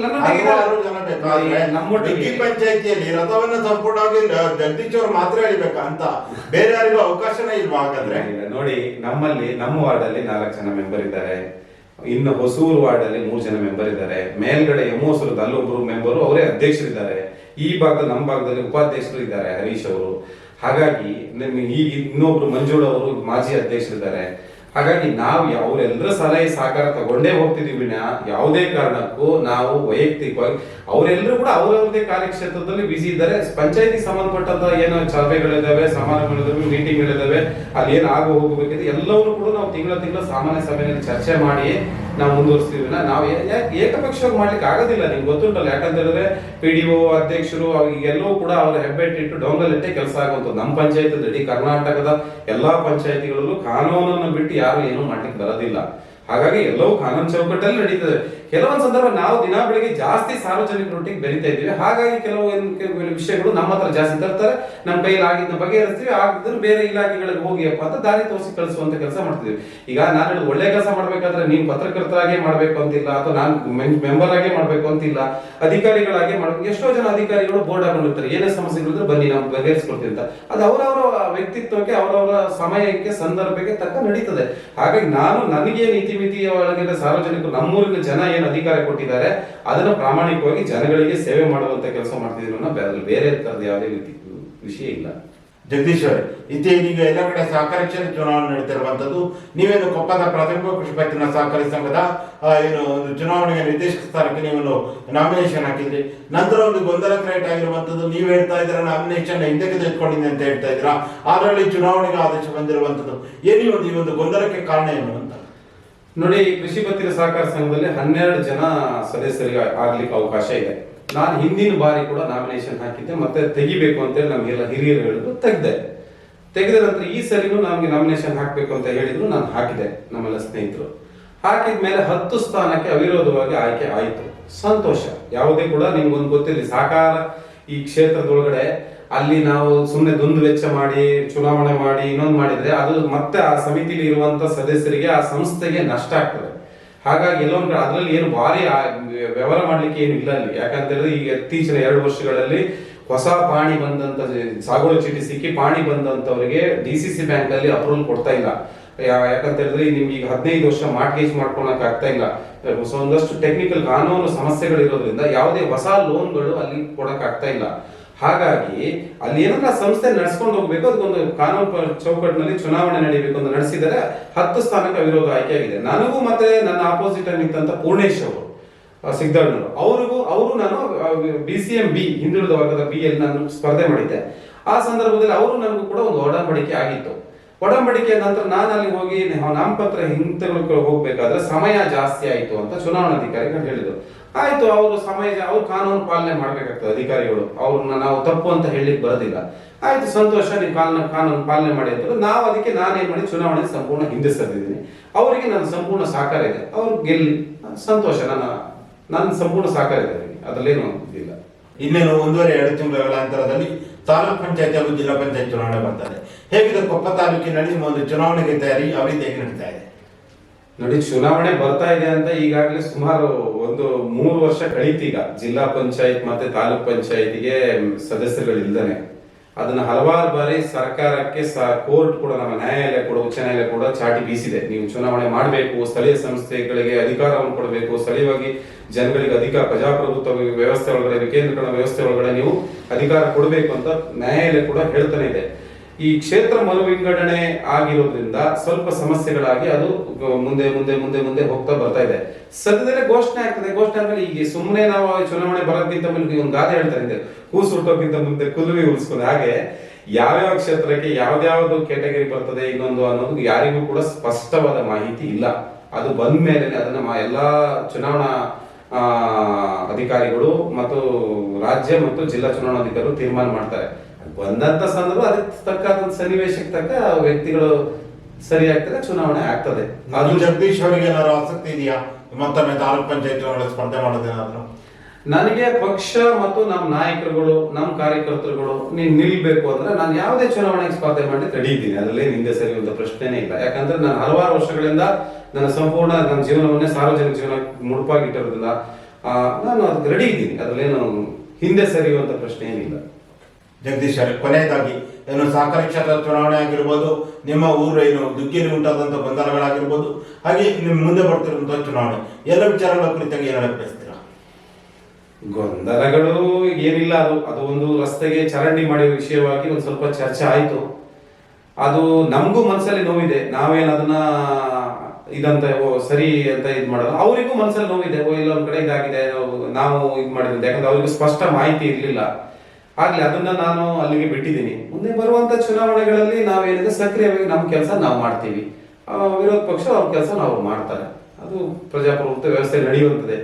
ನಮ್ಮ ಹಲವಾರು ಜನ ಬೇಕಾದ್ರೆ ನಮ್ಮೊಟ್ಟಿಗೆ- ಪಂಚಾಯತಿಯಲ್ಲಿ ರಥವನ್ನ ಸಂಪೂರ್ಣವಾಗಿ ಜಗದೀಶ್ ಅವರು ಮಾತ್ರ ಎಳಿಬೇಕಾ ಅಂತ ಬೇರೆ ಯಾರಿಗೂ ಅವಕಾಶನೇ ಇಲ್ವಾ ಹಾಗಾದ್ರೆ? ನೋಡಿ ನಮ್ಮಲ್ಲಿ ನಮ್ಮ ವಾರ್ಡ್ ಅಲ್ಲಿ ನಾಲ್ಕು ಜನ ಮೆಂಬರ್ ಇದ್ದಾರೆ. ಇನ್ನು ಹೊಸೂರು ವಾರ್ಡ್ ಅಲ್ಲಿ ಮೂರು ಜನ ಮೆಂಬರ್ ಇದ್ದಾರೆ. ಮೇಲ್ಗಡೆ ಯಮೋಸೂರದ ಅಲ್ಲೊಬ್ರು ಮೆಂಬರು ಅವರೇ ಅಧ್ಯಕ್ಷರಿದ್ದಾರೆ. ಈ ಭಾಗದ ನಮ್ಮ ಭಾಗದಲ್ಲಿ ಉಪಾಧ್ಯಕ್ಷರು ಇದ್ದಾರೆ ಹರೀಶ್ ಅವರು. ಹಾಗಾಗಿ ನಿಮ್ಗೆ ಈಗ ಇನ್ನೊಬ್ರು ಮಂಜುಳ ಅವರು ಮಾಜಿ ಅಧ್ಯಕ್ಷರಿದ್ದಾರೆ. ಹಾಗಾಗಿ ನಾವು ಅವರೆಲ್ಲರ ಸಲಹೆ ಸಹಕಾರ ತಗೊಂಡೇ ಹೋಗ್ತಿದೀವಿ ಯಾವುದೇ ಕಾರಣಕ್ಕೂ ನಾವು ವೈಯಕ್ತಿಕವಾಗಿ ಅವರೆಲ್ಲರೂ ಕೂಡ ಅವರವರದೇ ಕಾರ್ಯಕ್ಷೇತ್ರದಲ್ಲಿ ಬಿಸಿ ಇದ್ದಾರೆ. ಪಂಚಾಯತಿ ಸಂಬಂಧಪಟ್ಟಂತ ಏನೋ ಸಭೆಗಳಿದಾವೆ ಸಮಾರಂಭಗಳಿದಾವೆ ಮೀಟಿಂಗ್ಗಳಿದಾವೆ ಅಲ್ಲಿ ಏನು ಆಗೋ ಹೋಗಬೇಕಿದೆ ಎಲ್ಲವನ್ನೂ ಕೂಡ ನಾವು ತಿಂಗಳ ತಿಂಗಳ ಸಾಮಾನ್ಯ ಸಭೆಯಲ್ಲಿ ಚರ್ಚೆ ಮಾಡಿ ನಾವು ಮುಂದುವರಿಸ್ತೀವಿ ನಾವು ಏಕಪಕ್ಷವಾಗಿ ಮಾಡ್ಲಿಕ್ಕೆ ಆಗೋದಿಲ್ಲ ನಿಮ್ಗೆ ಗೊತ್ತುಂಟಲ್ಲ, ಯಾಕಂತ ಹೇಳಿದ್ರೆ ಪಿ ಡಿ ಒ ಅಧ್ಯಕ್ಷರು ಎಲ್ಲವೂ ಕೂಡ ಅವರ ಹೆಬ್ಬೆಟ್ಟಿಟ್ಟು ಡೊಂಗಲಿಟ್ಟೆ ಕೆಲಸ ಆಗುವಂಥದ್ದು. ನಮ್ಮ ಪಂಚಾಯತ್ ಇಡೀ ಕರ್ನಾಟಕದ ಎಲ್ಲಾ ಪಂಚಾಯತಿಗಳಲ್ಲೂ ಕಾನೂನನ್ನು ಬಿಟ್ಟು ಯಾರು ಏನು ಮಾಡ್ಲಿಕ್ಕೆ ಬರೋದಿಲ್ಲ. ಹಾಗಾಗಿ ಎಲ್ಲವೂ ಕಾನೂನು ಚೌಕಟ್ಟಲ್ಲಿ ನಡೀತದೆ. ಕೆಲವೊಂದು ಸಂದರ್ಭ ನಾವು ದಿನ ಬೆಳಿಗ್ಗೆ ಜಾಸ್ತಿ ಸಾರ್ವಜನಿಕರೊಟ್ಟಿಗೆ ಬೆರಿತಾ ಇದ್ದೀವಿ. ಹಾಗಾಗಿ ಕೆಲವು ವಿಷಯಗಳು ನಮ್ಮ ಹತ್ರ ಜಾಸ್ತಿ ತರ್ತಾರೆ. ನಮ್ಮ ಕೈಯಲ್ಲಿ ಆಗಿದ್ದ ಬಗೆಹರಿಸ್ತೀವಿ. ಆಗಿದ್ರು ಬೇರೆ ಇಲಾಖೆಗಳಿಗೆ ಹೋಗಿಯಪ್ಪ ಅಂತ ದಾರಿ ತೋರಿಸಿ ಕಳಿಸುವಂತ ಕೆಲಸ ಮಾಡ್ತಿದ್ವಿ ಈಗ ನಾನು ಒಳ್ಳೆ ಕೆಲಸ ಮಾಡ್ಬೇಕಾದ್ರೆ ನೀವು ಪತ್ರಕರ್ತರಾಗೆ ಮಾಡ್ಬೇಕು ಅಂತಿಲ್ಲ ಅಥವಾ ನಾನು ಮೆಂಬರ್ ಆಗೇ ಮಾಡ್ಬೇಕು ಅಂತಿಲ್ಲ. ಅಧಿಕಾರಿಗಳಾಗಿ ಮಾಡ್ಬೇಕು. ಎಷ್ಟೋ ಜನ ಅಧಿಕಾರಿಗಳು ಬೋರ್ಡ್ ಹಾಕೊಂಡಿರ್ತಾರೆ ಏನೇ ಸಮಸ್ಯೆಗಳಿದ್ರೆ ಬನ್ನಿ, ನಾವು ಬಗೆಹರಿಸ್ಕೊಡ್ತೀವಿ ಅಂತ. ಅದು ಅವರವರ ವ್ಯಕ್ತಿತ್ವಕ್ಕೆ, ಅವರವರ ಸಮಯಕ್ಕೆ, ಸಂದರ್ಭಕ್ಕೆ ತಕ್ಕ ನಡೀತದೆ. ಹಾಗಾಗಿ ನಾನು, ನನಗೆ ನೀತಿ ಮಿತಿಯ ಒಳಗಿನ ಸಾರ್ವಜನಿಕರು ನಮ್ಮೂರಿನ ಜನ ಏನು ಅಧಿಕಾರ ಕೊಟ್ಟಿದ್ದಾರೆ, ಅದನ್ನ ಪ್ರಾಮಾಣಿಕವಾಗಿ ಜನಗಳಿಗೆ ಸೇವೆ ಮಾಡುವಂತ ಕೆಲಸ ಮಾಡ್ತಿದ್ರು ಬೇರೆ ತರದ ಯಾವುದೇ ರೀತಿ ವಿಷಯ ಇಲ್ಲ. ಜಗದೀಶ್ ಅವರೇ ಈಗ ಎಲ್ಲ ಕಡೆ ಸಹಕಾರಿ ಕ್ಷೇತ್ರ ಚುನಾವಣೆ ನಡೀತಿರುವಂತದ್ದು ನೀವೇನು ಕೊಪ್ಪದ ಪ್ರಾಥಮಿಕ ಕೃಷಿ ಪತ್ತಿನ ಸಹಕಾರಿ ಸಂಘದ ಏನು ಒಂದು ಚುನಾವಣೆಗೆ ನಿರ್ದೇಶಕ ಸ್ಥಾನಕ್ಕೆ ನೀವೊಂದು ನಾಮಿನೇಷನ್ ಹಾಕಿದ್ರಿ. ನಂತರ ಒಂದು ಗೊಂದಲ ಕ್ರಿಯೇಟ್ ಆಗಿರುವಂತದ್ದು ನೀವು ಹೇಳ್ತಾ ಇದ್ದೀರಾ ನಾಮಿನೇಷನ್ ಹಿಂದಕ್ಕೆ ತೆಗೆದುಕೊಂಡಿದ್ದೆ ಅಂತ ಹೇಳ್ತಾ ಇದ್ದೀರಾ. ಅದರಲ್ಲಿ ಚುನಾವಣೆಗೆ ಆದೇಶ ಬಂದಿರುವಂತದ್ದು ಒಂದು ಈ ಒಂದು ಗೊಂದಲಕ್ಕೆ ಕಾರಣ ಏನು ಅಂತ? ನೋಡಿ, ಕೃಷಿ ಪತ್ತಿನ ಸಹಕಾರ ಸಂಘದಲ್ಲಿ ಹನ್ನೆರಡು ಜನ ಸದಸ್ಯರಿಗೆ ಆಗ್ಲಿಕ್ಕೆ ಅವಕಾಶ ಇದೆ. ನಾನು ಹಿಂದಿನ ಬಾರಿ ಕೂಡ ನಾಮಿನೇಷನ್ ಹಾಕಿದ್ದೆ, ಮತ್ತೆ ತೆಗಿಬೇಕು ಅಂತೇಳಿ ನಮಗೆಲ್ಲ ಹಿರಿಯರು ಹೇಳಿದ್ರು, ತೆಗ್ದೆ. ತೆಗೆದ ನಂತರ ಈ ಸಲಿನೂ ನಮಗೆ ನಾಮಿನೇಷನ್ ಹಾಕಬೇಕು ಅಂತ ಹೇಳಿದ್ರು, ನಾನು ಹಾಕಿದೆ ನಮ್ಮೆಲ್ಲ ಸ್ನೇಹಿತರು. ಹಾಕಿದ ಮೇಲೆ ಹತ್ತು ಸ್ಥಾನಕ್ಕೆ ಅವಿರೋಧವಾಗಿ ಆಯ್ಕೆ ಆಯಿತು. ಸಂತೋಷ. ಯಾವುದೇ ಕೂಡ ನಿಮ್ಗೊಂದು ಗೊತ್ತಿರಲಿ, ಸಹಕಾರ ಈ ಕ್ಷೇತ್ರದೊಳಗಡೆ ಅಲ್ಲಿ ನಾವು ಸುಮ್ಮನೆ ದುಂದು ವೆಚ್ಚ ಮಾಡಿ, ಚುನಾವಣೆ ಮಾಡಿ, ಇನ್ನೊಂದು ಮಾಡಿದ್ರೆ ಅದು ಮತ್ತೆ ಆ ಸಮಿತಿಲಿ ಇರುವಂತ ಸದಸ್ಯರಿಗೆ ಆ ಸಂಸ್ಥೆಗೆ ನಷ್ಟ ಆಗ್ತದೆ. ಹಾಗಾಗಿ ಎಲ್ಲೊಂದು ಅದರಲ್ಲಿ ಏನು ಭಾರಿ ವ್ಯವಹಾರ ಮಾಡ್ಲಿಕ್ಕೆ ಏನು ಇಲ್ಲ ಅಲ್ಲಿ. ಯಾಕಂತ ಹೇಳಿದ್ರೆ ಈಗ ಇತ್ತೀಚಿನ ಎರಡು ವರ್ಷಗಳಲ್ಲಿ ಹೊಸ ಪಾಣಿ ಬಂದಂತ ಸಾಗುವಳಿ ಚೀಟಿ ಸಿಕ್ಕಿ ಪಾಣಿ ಬಂದಂತವರಿಗೆ ಡಿ ಸಿ ಸಿ ಬ್ಯಾಂಕ್ ಅಲ್ಲಿ ಅಪ್ರೂವಲ್ ಕೊಡ್ತಾ ಇಲ್ಲ. ಯಾಕಂತ ಹೇಳಿದ್ರೆ ನಿಮ್ಗೆ ಈಗ ಹದಿನೈದು ವರ್ಷ ಮಾರ್ಟ್ಗೇಜ್ ಮಾಡ್ಕೊಳಕ್ ಆಗ್ತಾ ಇಲ್ಲ. ಒಂದಷ್ಟು ಟೆಕ್ನಿಕಲ್ ಕಾನೂನು ಸಮಸ್ಯೆಗಳಿರೋದ್ರಿಂದ ಯಾವುದೇ ಹೊಸ ಲೋನ್ಗಳು ಅಲ್ಲಿ ಕೊಡಕ್ ಆಗ್ತಾ ಇಲ್ಲ. ಹಾಗಾಗಿ ಅಲ್ಲಿ ಏನಾದ್ರೂ ಸಂಸ್ಥೆ ನಡೆಸ್ಕೊಂಡು ಹೋಗ್ಬೇಕು, ಅದಕ್ಕೊಂದು ಕಾನೂನು ಚೌಕಟ್ಟಿನಲ್ಲಿ ಚುನಾವಣೆ ನಡೀಬೇಕು ಅಂತ ನಡೆಸಿದರೆ ಹತ್ತು ಸ್ಥಾನಕ್ಕೆ ಅವಿರೋಧ ಆಯ್ಕೆಯಾಗಿದೆ. ನನಗೂ ಮತ್ತೆ ನನ್ನ ಆಪೋಸಿಟ್ ಅಲ್ಲಿ ನಿಂತ ಪೂರ್ಣೇಶ್ ಅವರು ಸಿಗ್ದಣ್ಣರು ಅವ್ರಿಗೂ, ಅವರು ನಾನು ಬಿ ಸಿ ಎಂ ಬಿ ಹಿಂದುಳಿದ ವರ್ಗದ ಬಿ ಎಲ್ ನಾನು ಸ್ಪರ್ಧೆ ಮಾಡಿದ್ದೆ. ಆ ಸಂದರ್ಭದಲ್ಲಿ ಅವರು ನನಗೂ ಕೂಡ ಒಂದು ಒಡಂಬಡಿಕೆ ಆಗಿತ್ತು. ಒಡಂಬಡಿಕೆ ನಂತರ ನಾನು ಅಲ್ಲಿ ಹೋಗಿ ನಾಮಪತ್ರ ಹಿಂತೆಗಳು ಹೋಗ್ಬೇಕಾದ್ರೆ ಸಮಯ ಜಾಸ್ತಿ ಆಯಿತು ಅಂತ ಚುನಾವಣಾಧಿಕಾರಿಗಳು ಹೇಳಿದ್ರು. ಆಯ್ತು, ಅವರು ಸಮಯ ಅವ್ರು ಕಾನೂನು ಪಾಲನೆ ಮಾಡ್ಬೇಕಾಗ್ತದೆ, ಅಧಿಕಾರಿಗಳು. ಅವ್ರನ್ನ ನಾವು ತಪ್ಪು ಅಂತ ಹೇಳಿ ಬರೋದಿಲ್ಲ. ಆಯ್ತು, ಸಂತೋಷ ನೀವು ಕಾನೂನು ಕಾನೂನು ಪಾಲನೆ ಮಾಡಿ ಅಂತ ನಾವು ಅದಕ್ಕೆ ನಾನೇನ್ ಮಾಡಿ ಚುನಾವಣೆ ಸಂಪೂರ್ಣ ಹಿಂದೆ ಸರಿದಿದ್ದೀನಿ. ಅವರಿಗೆ ನನ್ನ ಸಂಪೂರ್ಣ ಸಹಕಾರ ಇದೆ. ಅವ್ರು ಗೆಲ್ಲಿ ಸಂತೋಷ, ನನ್ನ ನನ್ನ ಸಂಪೂರ್ಣ ಸಹಕಾರ ಇದೆ ಅವರಿಗೆ. ಅದರಲ್ಲೇನು ಇಲ್ಲ. ಇನ್ನೇನು ಒಂದೂವರೆ, ಎರಡು ತಿಂಗಳ ಅಂತರದಲ್ಲಿ ತಾಲೂಕ್ ಪಂಚಾಯತ್ ಹಾಗೂ ಜಿಲ್ಲಾ ಪಂಚಾಯತ್ ಚುನಾವಣೆ ಬರ್ತದೆ. ಹೇಗಿದೆ ಕೊಪ್ಪ ತಾಲೂಕಿನಲ್ಲಿ ಒಂದು ಚುನಾವಣೆಗೆ ತಯಾರಿ ಯಾವ ರೀತಿ ಹೇಗೆ ನಡೀತಾ ಇದೆ? ನೋಡಿ, ಚುನಾವಣೆ ಬರ್ತಾ ಇದೆ ಅಂತ ಈಗಾಗಲೇ ಸುಮಾರು ಒಂದು ಮೂರು ವರ್ಷ ಕಳೀತೀಗ ಜಿಲ್ಲಾ ಪಂಚಾಯತ್ ಮತ್ತೆ ತಾಲೂಕ್ ಪಂಚಾಯತಿಗೆ ಸದಸ್ಯರುಗಳಿಲ್ದಾನೆ. ಅದನ್ನ ಹಲವಾರು ಬಾರಿ ಸರ್ಕಾರಕ್ಕೆ ಕೋರ್ಟ್ ಕೂಡ, ನಮ್ಮ ನ್ಯಾಯಾಲಯ ಕೂಡ, ಉಚ್ಚ ನ್ಯಾಯಾಲಯ ಕೂಡ ಚಾಟಿ ಬೀಸಿದೆ. ನೀವು ಚುನಾವಣೆ ಮಾಡಬೇಕು, ಸ್ಥಳೀಯ ಸಂಸ್ಥೆಗಳಿಗೆ ಅಧಿಕಾರವನ್ನು ಕೊಡಬೇಕು, ಸ್ಥಳೀಯವಾಗಿ ಜನಗಳಿಗೆ ಅಧಿಕ ಪ್ರಜಾಪ್ರಭುತ್ವ ವ್ಯವಸ್ಥೆ ಒಳಗಡೆ, ವಿಕೇಂದ್ರೀಕರಣ ವ್ಯವಸ್ಥೆ ಒಳಗಡೆ ನೀವು ಅಧಿಕಾರ ಕೊಡಬೇಕು ಅಂತ ನ್ಯಾಯಾಲಯ ಕೂಡ ಹೇಳ್ತಾನೆ ಇದೆ. ಈ ಕ್ಷೇತ್ರ ಮರು ವಿಂಗಡಣೆ ಆಗಿರೋದ್ರಿಂದ ಸ್ವಲ್ಪ ಸಮಸ್ಯೆಗಳಾಗಿ ಅದು ಮುಂದೆ ಮುಂದೆ ಮುಂದೆ ಮುಂದೆ ಹೋಗ್ತಾ ಬರ್ತಾ ಇದೆ. ಸದ್ಯದಲ್ಲೇ ಘೋಷಣೆ ಆಗ್ತದೆ. ಘೋಷಣೆ ಆದ್ಮೇಲೆ ಈಗ ಸುಮ್ಮನೆ ನಾವು ಚುನಾವಣೆ ಬರೋದಕ್ಕಿಂತ ಮುಂದೆ ಒಂದು ಗಾದೆ ಹೇಳ್ತಾರೆ ಇದೆ ಕೂಸು ಹುಟ್ಟೋಕ್ಕಿಂತ ಮುಂದೆ ಕುಲುವಿ ಉಳಿಸ್ಕೊಂಡು. ಹಾಗೆ ಯಾವ್ಯಾವ ಕ್ಷೇತ್ರಕ್ಕೆ ಯಾವ್ದಾವ್ದು ಕ್ಯಾಟಗರಿ ಬರ್ತದೆ ಇನ್ನೊಂದು ಅನ್ನೋದು ಯಾರಿಗೂ ಕೂಡ ಸ್ಪಷ್ಟವಾದ ಮಾಹಿತಿ ಇಲ್ಲ. ಅದು ಬಂದ ಮೇಲೆ ಅದನ್ನ ಎಲ್ಲಾ ಚುನಾವಣಾ ಅಧಿಕಾರಿಗಳು ಮತ್ತು ರಾಜ್ಯ ಮತ್ತು ಜಿಲ್ಲಾ ಚುನಾವಣಾಧಿಕಾರಿಗಳು ತೀರ್ಮಾನ ಮಾಡ್ತಾರೆ. ಬಂದಂತ ಸಂದರ್ಭ ಅದಕ್ಕೆ ತಕ್ಕ ಸನ್ನಿವೇಶಕ್ಕೆ ತಕ್ಕ ವ್ಯಕ್ತಿಗಳು ಸರಿ ಆಗ್ತದೆ ಚುನಾವಣೆ ಆಗ್ತದೆ. ಅದು ಜಗದೀಶ್ ಅವರಿಗೆ ಏನಾದ್ರು ಆಸಕ್ತಿ ಇದೆಯಾ? ಮತ್ತೊಮ್ಮೆ ತಾಲೂಕ್ ಪಂಚಾಯತ್ ಸ್ಪರ್ಧೆ ಮಾಡೋದೇನಾದ್ರು ನನಗೆ ಪಕ್ಷ ಮತ್ತು ನಮ್ಮ ನಾಯಕರುಗಳು ನಮ್ಮ ಕಾರ್ಯಕರ್ತರುಗಳು ನೀನ್ ನಿಲ್ಬೇಕು ಅಂದ್ರೆ ನಾನು ಯಾವುದೇ ಚುನಾವಣೆಗೆ ಸ್ಪರ್ಧೆ ಮಾಡಿ ರೆಡಿ ಇದ್ದೀನಿ ಅದರಲ್ಲಿ ಹಿಂದೆ ಸರಿಯುವಂತ ಪ್ರಶ್ನೆನೇ ಇಲ್ಲ. ಯಾಕಂದ್ರೆ ನಾನು ಹಲವಾರು ವರ್ಷಗಳಿಂದ ನನ್ನ ಸಂಪೂರ್ಣ ನನ್ನ ಜೀವನವನ್ನೇ ಸಾರ್ವಜನಿಕ ಜೀವನ ಮುಡುಪಾಗಿಟ್ಟಿರೋದಿಲ್ಲ ಆ, ನಾನು ಅದಕ್ಕೆ ರೆಡಿ ಇದ್ದೀನಿ. ಅದರಲ್ಲೇನು ಹಿಂದೆ ಸರಿಯುವಂತ ಪ್ರಶ್ನೆ ಏನಿಲ್ಲ ಜಗದೀಶ್ ಕೊನೆಯದಾಗಿ, ಏನು ಸಹಕಾರಿ ಕ್ಷೇತ್ರ ಚುನಾವಣೆ ಆಗಿರ್ಬೋದು, ನಿಮ್ಮ ಊರು ಏನು ದುಗ್ಗಿಯಲ್ಲಿ ಉಂಟಾದಂಥ ಗೊಂದಲಗಳಾಗಿರ್ಬೋದು ಹಾಗೆ ನಿಮ್ಮ ಮುಂದೆ ಬರ್ತಿರುವಂತಹ ಚುನಾವಣೆ. ಎಲ್ಲ ವಿಚಾರಗಳ ಕುರಿತಾಗಿ ಏನು ಬಯಸ್ತೀರಾ? ಗೊಂದಲಗಳು ಏನಿಲ್ಲ, ಅದು ಅದು ಒಂದು ರಸ್ತೆಗೆ ಚರಂಡಿ ಮಾಡಿರೋ ವಿಷಯವಾಗಿ ಒಂದು ಸ್ವಲ್ಪ ಚರ್ಚೆ ಆಯಿತು. ಅದು ನಮಗೂ ಮನಸ್ಸಲ್ಲಿ ನೋವಿದೆ. ನಾವೇನು ಅದನ್ನ ಇದಂತ, ಓ, ಸರಿ ಅಂತ ಇದು ಮಾಡೋದು ಅವರಿಗೂ ಮನಸ್ಸಲ್ಲಿ ನೋವಿದೆ. ಓ ಇಲ್ಲೊಂದು ಕಡೆ ಇದಾಗಿದೆ. ನಾವು- ಇದು ಮಾಡಿದ್ವಿ ಯಾಕಂದ್ರೆ ಅವ್ರಿಗೂ ಸ್ಪಷ್ಟ ಮಾಹಿತಿ ಇರ್ಲಿಲ್ಲ. ಆಗ್ಲಿ, ಅದನ್ನ ನಾನು ಅಲ್ಲಿಗೆ ಬಿಟ್ಟಿದ್ದೀನಿ. ಮುಂದೆ ಬರುವಂತ ಚುನಾವಣೆಗಳಲ್ಲಿ ನಾವೇನಿದೆ ಸಕ್ರಿಯವಾಗಿ ನಮ್ಮ ಕೆಲಸ ನಾವು ಮಾಡ್ತೀವಿ. ವಿರೋಧ ಪಕ್ಷ ಅವ್ರ ಕೆಲಸ ನಾವು ಮಾಡ್ತಾರೆ. ಅದು ಪ್ರಜಾಪ್ರಭುತ್ವ ವ್ಯವಸ್ಥೆ ನಡೆಯುವಂತದೆ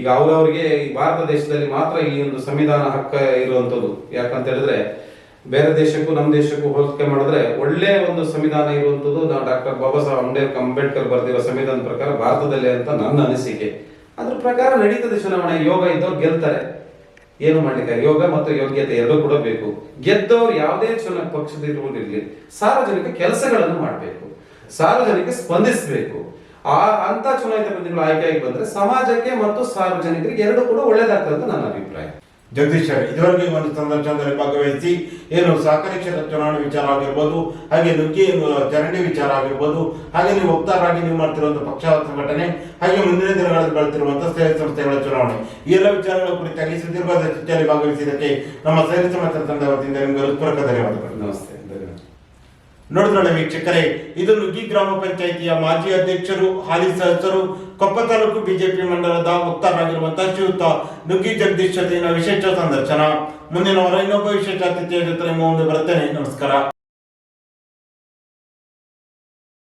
ಈಗ ಅವ್ರವ್ರಿಗೆ ಈ ಭಾರತ ದೇಶದಲ್ಲಿ ಮಾತ್ರ ಈ ಒಂದು ಸಂವಿಧಾನ ಹಕ್ಕ ಇರುವಂತದ್ದು. ಯಾಕಂತ ಹೇಳಿದ್ರೆ, ಬೇರೆ ದೇಶಕ್ಕೂ ನಮ್ಮ ದೇಶಕ್ಕೂ ಹೋಲಿಕೆ ಮಾಡಿದ್ರೆ ಒಳ್ಳೆ ಒಂದು ಸಂವಿಧಾನ ಇರುವಂತದ್ದು ನಾವು ಡಾಕ್ಟರ್ ಬಾಬಾ ಸಾಹೇಬ್ ಅಂಬೇಡ್ಕರ್ ಅಂಬೇಡ್ಕರ್ ಬರೆದಿರೋ ಸಂವಿಧಾನ ಪ್ರಕಾರ ಭಾರತದಲ್ಲಿ ಅಂತ ನನ್ನ ಅನಿಸಿಕೆ. ಅದ್ರ ಪ್ರಕಾರ ನಡೀತದೆ ಚುನಾವಣೆ. ಯೋಗ ಇದ್ದವ್ರು ಗೆಲ್ತಾರೆ. ಏನು ಮಾಡ್ಲಿಕ್ಕೆ ಯೋಗ ಮತ್ತು ಯೋಗ್ಯತೆ ಎರಡೂ ಕೂಡ ಬೇಕು. ಗೆದ್ದವರು ಯಾವುದೇ ಚುನಾವ ಪಕ್ಷದ ಇರುವುದಿರಲಿ, ಸಾರ್ವಜನಿಕ ಕೆಲಸಗಳನ್ನು ಮಾಡಬೇಕು. ಸಾರ್ವಜನಿಕ ಸ್ಪಂದಿಸಬೇಕು. ಆ ಅಂತ ಚುನಾಯಿತ ಪ್ರತಿನಿಧಿಗಳು ಆಯ್ಕೆಯಾಗಿ ಬಂದ್ರೆ ಸಮಾಜಕ್ಕೆ ಮತ್ತು ಸಾರ್ವಜನಿಕರಿಗೆ ಎರಡು ಕೂಡ ಒಳ್ಳೇದಾಗ್ತದೆ ನನ್ನ ಅಭಿಪ್ರಾಯ. ಜಗದೀಶ್ ಅವರೇ, ಇದುವರೆಗೆ ಒಂದು ಸಂದರ್ಶನದಲ್ಲಿ ಭಾಗವಹಿಸಿ ಏನು ಸಹಕಾರಿ ಕ್ಷೇತ್ರ ಚುನಾವಣೆ ವಿಚಾರ ಆಗಿರ್ಬೋದು ಹಾಗೆ ನುಗ್ಗಿ ಚರಂಡಿ ವಿಚಾರ ಆಗಿರ್ಬೋದು ಹಾಗೆ ನೀವು ವಕ್ತಾರಾಗಿ ನೀವು ಮಾಡ್ತಿರುವಂತಹ ಪಕ್ಷ ಸಂಘಟನೆ ಹಾಗೆ ಮುಂದಿನ ದಿನಗಳಲ್ಲಿ ಬೆಳೆತಿರುವಂತಹ ಸೇವೆ ಸಂಸ್ಥೆಗಳ ಚುನಾವಣೆ. ಈ ಎಲ್ಲ ವಿಚಾರಗಳ ಕುರಿತಾಗಿ ಸುದೀರ್ಘವಾದ ಚರ್ಚೆಯಲ್ಲಿ ಭಾಗವಹಿಸಿದ್ದಕ್ಕೆ ನಮ್ಮ ಸೇವೆ ಸಮಾಚಾರ ತಂಡ ವತಿಯಿಂದ ನಿಮಗೆ ಹೃತ್ಪೂರ್ವಕ ಧನ್ಯವಾದಗಳು. ನಮಸ್ತೆ. ನೋಡಿದ್ರಲ್ಲ ವೀಕ್ಷಕರೇ ಇದು ನುಗ್ಗಿ ಗ್ರಾಮ ಪಂಚಾಯಿತಿಯ ಮಾಜಿ ಅಧ್ಯಕ್ಷರು, ಹಾಲಿ ಸದಸ್ಯರು, ಕೊಪ್ಪ ತಾಲೂಕು ಬಿಜೆಪಿ ಮಂಡಲದ ವಕ್ತಾರರಾಗಿರುವಂತಹ ಶ್ರೀಯುತ ನುಗ್ಗಿ ಜಗದೀಶ್ ಜೊತೆಗಿನ ವಿಶೇಷ ಸಂದರ್ಶನ. ಮುಂದಿನ ವಾರ ಇನ್ನೊಬ್ಬ ವಿಶೇಷ ಅತಿಥಿಯ ಜೊತೆ ಮುಂದೆ ಬರುತ್ತೇನೆ. ನಮಸ್ಕಾರ.